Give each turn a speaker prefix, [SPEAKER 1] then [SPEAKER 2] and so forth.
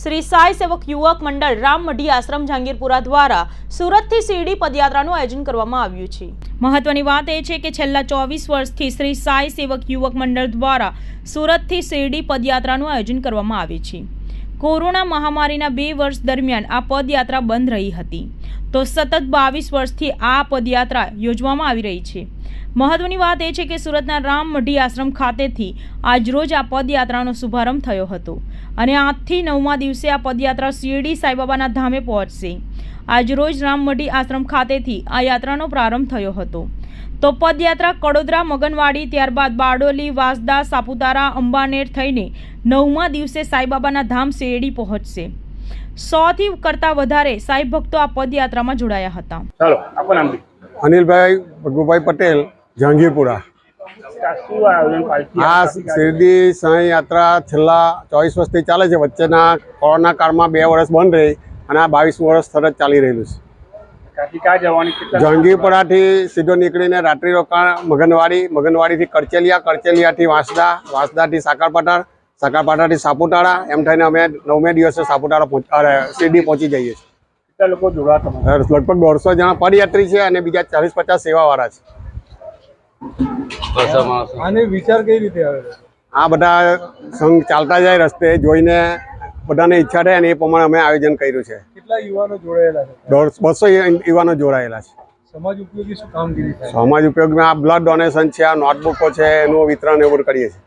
[SPEAKER 1] શ્રી સાઈ સેવક યુવક મંડળ રામ મઢી આશ્રમ જહાંગીરપુરા દ્વારા સુરતથી શિરડી પદયાત્રાનું આયોજન કરવામાં આવ્યું છે. મહત્વની વાત એ છે કે છેલ્લા ચોવીસ વર્ષથી શ્રી સાઈ સેવક યુવક મંડળ દ્વારા સુરતથી શિરડી પદયાત્રાનું આયોજન કરવામાં આવે છે. કોરોના મહામારીના બે વર્ષ દરમિયાન આ પદયાત્રા બંધ રહી હતી. તો સતત બાવીસ વર્ષથી આ પદયાત્રા યોજવામાં આવી રહી છે. મહત્વની વાત એ છે કે સુરતના રામ મઢી આશ્રમ ખાતેથી આજરોજ આ પદયાત્રાનો શુભારંભ થયો હતો અને આજથી નવમા દિવસે આ પદયાત્રા શિરડી સાંઈબાબાના ધામે પહોંચશે. આજરોજ રામમઢી આશ્રમ ખાતેથી આ યાત્રાનો પ્રારંભ થયો હતો. તો પદયાત્રા કડોદરા મગનવાડી ત્યારબાદ બારડોલી વાંસદા સાપુતારા અંબાનેર થઈને નવમા દિવસે સાંઈબાબાના ધામ શેરડી પહોંચશે. સોથી કરતાં વધારે સાંઈ ભક્તો આ પદયાત્રામાં જોડાયા હતા.
[SPEAKER 2] ચાલો.
[SPEAKER 3] અનિલભાઈ ભગુભાઈ પટેલ જહાંગીરપુરા.
[SPEAKER 2] આ
[SPEAKER 3] શિરડી સાંઈ યાત્રા છેલ્લા ચોવીસ વર્ષથી ચાલે છે. વચ્ચેના કોરોના કાળમાં બે વર્ષ બંધ રહી અને આ બાવીસ વર્ષ તરત ચાલી રહેલું છે. જહાંગીરપુરાથી સીધો નીકળીને રાત્રિ રોકાણ મગનવાડી મગનવાડીથી કરચેલિયા કરચેલિયાથી વાંસદા વાંસદાથી સાકરપાટા સાકરપાટાથી સાપુતારા એમ થઈને અમે નવમે દિવસે સાપુતારા શિરડી પહોંચી જઈએ છીએ. લગભગ દોઢસો જણા પદયાત્રી છે અને બીજા ચાલીસ પચાસ સેવાવાળા છે.
[SPEAKER 4] આને વિચાર કઈ રીતે આવે
[SPEAKER 3] આ બધા સંઘ ચાલતા જાય રસ્તે જોઈને બધાને ઈચ્છા થાય અને એ પ્રમાણે અમે આયોજન કર્યું છે.
[SPEAKER 4] કેટલા યુવાનો જોડાયેલા છે?
[SPEAKER 3] બસો યુવાનો જોડાયેલા છે.
[SPEAKER 4] સમાજ ઉપયોગી શું કામગીરી
[SPEAKER 3] સમાજ ઉપયોગમાં આ બ્લડ ડોનેશન છે આ નોટબુકો છે એનું વિતરણ એવું કરીએ છીએ.